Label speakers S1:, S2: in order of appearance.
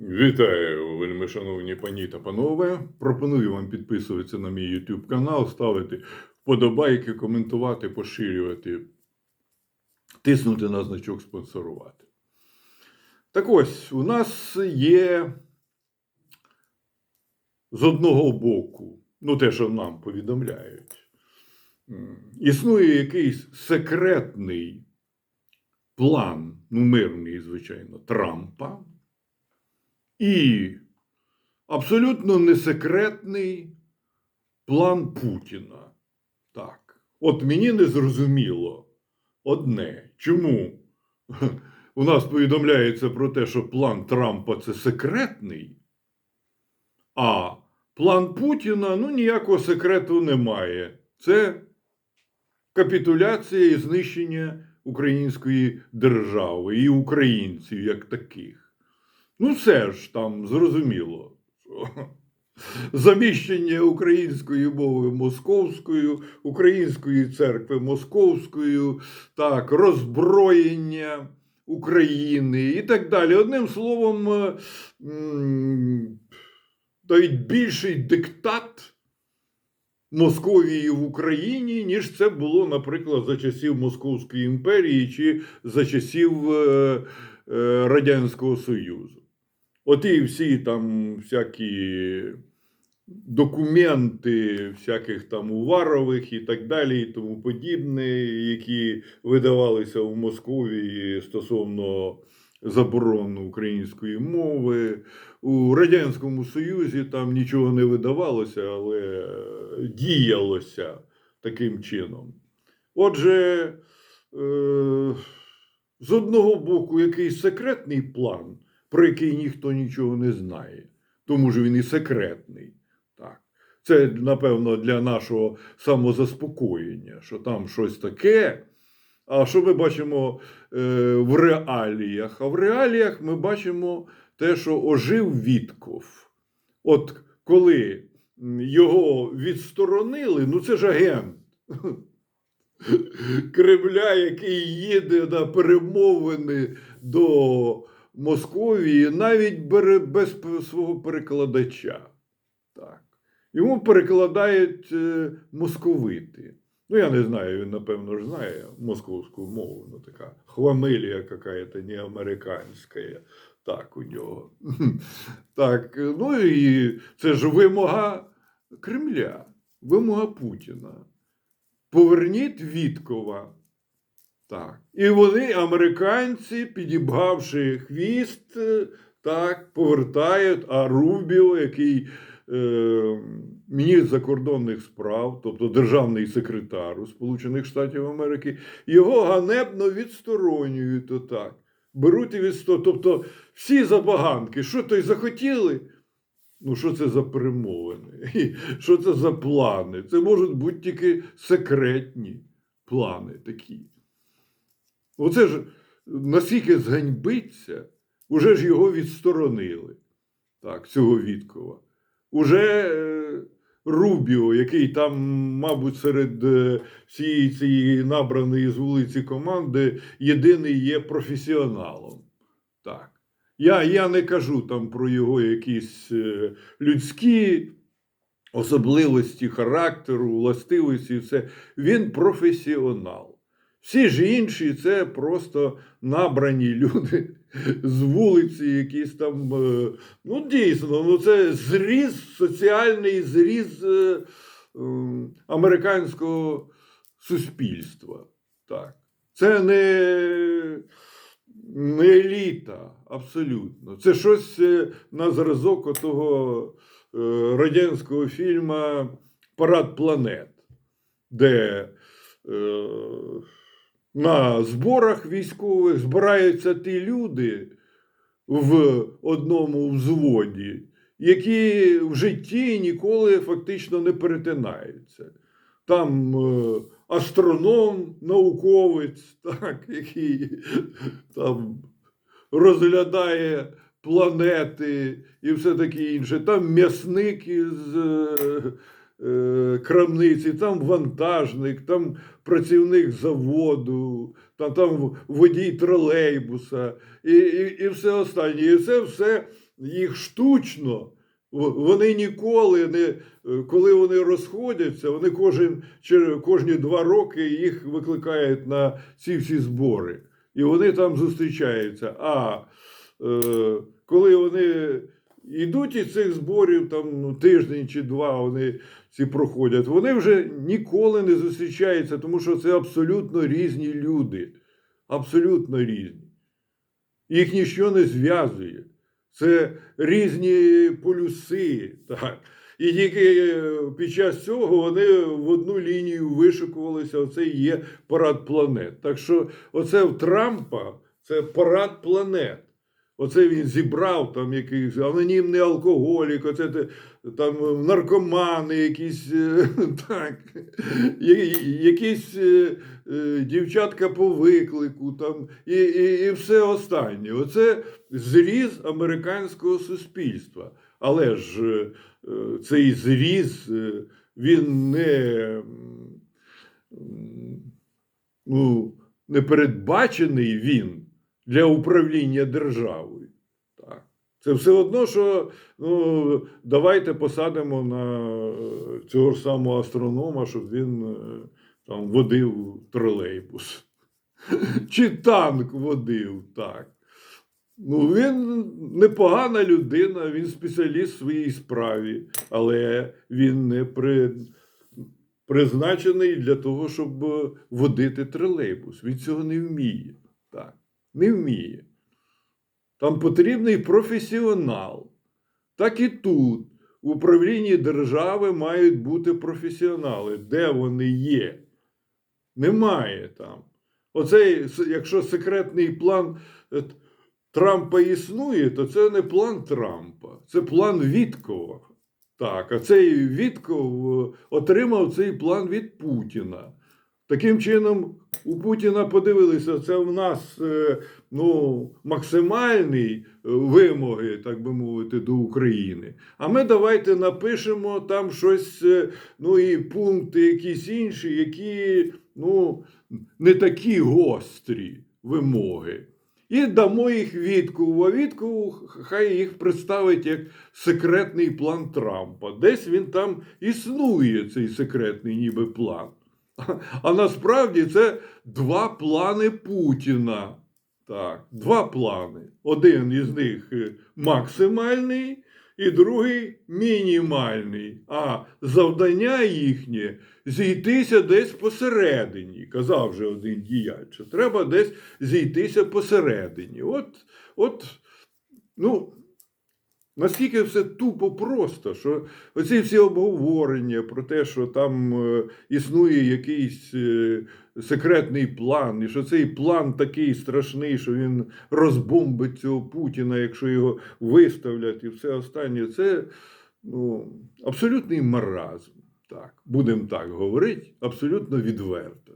S1: Вітаю, вельми шановні пані та панове. Пропоную вам підписуватися на мій YouTube канал, ставити вподобайки, коментувати, поширювати, тиснути на значок спонсорувати. Так ось, у нас є з одного боку, ну те, що нам повідомляють, існує якийсь секретний план, ну мирний, звичайно, Трампа. І абсолютно несекретний план Путіна. Так. От мені не зрозуміло одне. Чому у нас повідомляється про те, що план Трампа це секретний, а план Путіна ну ніякого секрету немає. Це капітуляція і знищення української держави і українців як таких. Ну, це ж там зрозуміло. Заміщення української мови московською, української церкви московською, так, роззброєння України і так далі. Одним словом, е, навіть більший диктат Московії в Україні, ніж це було, наприклад, за часів Московської імперії чи за часів е, е, Радянського Союзу. Оті всі там всякі документи всяких там Уварових і так далі, і тому подібне, які видавалися в Московії стосовно заборони української мови. У Радянському Союзі там нічого не видавалося, але діялося таким чином. Отже, е, з одного боку, якийсь секретний план, про який ніхто нічого не знає, тому що він і секретний. Так. Це, напевно, для нашого самозаспокоєння, що там щось таке. А що ми бачимо е, в реаліях? А в реаліях ми бачимо те, що ожив Вітков. От коли його відсторонили, ну це ж агент. Кремля, який їде на перемовини до Московії, навіть без свого перекладача. Так. Йому перекладають е, московити. Ну, я не знаю, він, напевно, ж знає московську мову, ну така хламилія яка-то не американська. Так, у нього. Так, ну і це ж вимога Кремля, вимога Путіна. Поверніть Віткова. Так. І вони, американці, підібгавши хвіст, е, так, повертають, а Рубіо, який е, міністр закордонних справ, тобто державний секретар у Сполучених Штатів Америки, його ганебно відсторонюють отак. Беруть і відсто... Тобто всі забаганки, що то й захотіли. Ну, що це за перемовини? Що це за плани? Це можуть бути тільки секретні плани такі. Оце ж наскільки зганьбиться, уже ж його відсторонили, так, цього Віткова. Уже е, Рубіо, який там, мабуть, серед е, всієї цієї набраної з вулиці команди, єдиний є професіоналом. Так. Я, я не кажу там про його якісь е, людські особливості характеру, властивості, все. Він професіонал. Всі ж інші це просто набрані люди з вулиці, якісь там. е, Ну, дійсно, ну це зріз, соціальний зріз е, ем, американського суспільства. Так. Це не, не еліта, абсолютно. Це щось е, на зразок того радянського фільму Парад планет, де на зборах військових збираються ті люди в одному взводі, які в житті ніколи фактично не перетинаються. Там е, астроном, науковець, так, який там розглядає планети і все таке інше. Там м'ясник із е, крамниці, там вантажник, там працівник заводу, там, там водій тролейбуса і, і, і все останнє. І це все їх штучно. Вони ніколи не, е, коли вони розходяться, вони кожен, кожні два роки їх викликають на ці всі збори. І вони там зустрічаються. А е, коли вони йдуть із цих зборів, там ну, тиждень чи два вони ці проходять, вони вже ніколи не зустрічаються, тому що це абсолютно різні люди. Абсолютно різні. Їх нічого не зв'язує. Це різні полюси. Так. І тільки е, під час цього вони в одну лінію вишикувалися. Оце і є парад планет. Так що, оце в Трампа це парад планет. Оце він зібрав там якийсь анонімний алкоголік, оце там наркомани, якісь е, так, якісь е, е, дівчатка по виклику, там, і, і, і все останнє. Оце зріз американського суспільства. Але ж е, е, цей зріз е, він не, ну, не передбачений він для управління державою. Так. Це все одно, що ну, давайте посадимо на е, цього ж самого астронома, щоб він е, там водив тролейбус. Чи танк водив, так. Ну, він непогана людина, він спеціаліст в своїй справі, але він не при... призначений для того, щоб е, водити тролейбус. Він цього не вміє. Так. Не вміє. Там потрібний професіонал. Так і тут. В управлінні держави мають бути професіонали. Де вони є? Немає там. Оцей, якщо секретний план е, Трампа існує, то це не план Трампа, це план Віткова. Так, а цей Вітков е, отримав цей план від Путіна. Таким чином, у Путіна подивилися, це в нас е, ну, максимальні е, вимоги, так би мовити, до України. А ми давайте напишемо там щось, е, ну і пункти якісь інші, які ну, не такі гострі вимоги. І дамо їх Віткову, а Віткову хай їх представить як секретний план Трампа. Десь він там існує, цей секретний ніби план. А насправді це два плани Путіна. Так, два плани. Один із них е, максимальний, і другий мінімальний. А завдання їхнє зійтися десь посередині. Казав вже один діяч, що треба десь зійтися посередині. От, от, ну, Наскільки все тупо просто, що оці всі обговорення про те, що там е, існує якийсь е, секретний план, і що цей план такий страшний, що він розбомбить цього Путіна, якщо його виставлять, і все останнє, це ну, абсолютний маразм. Так, будемо так говорити, абсолютно відверто.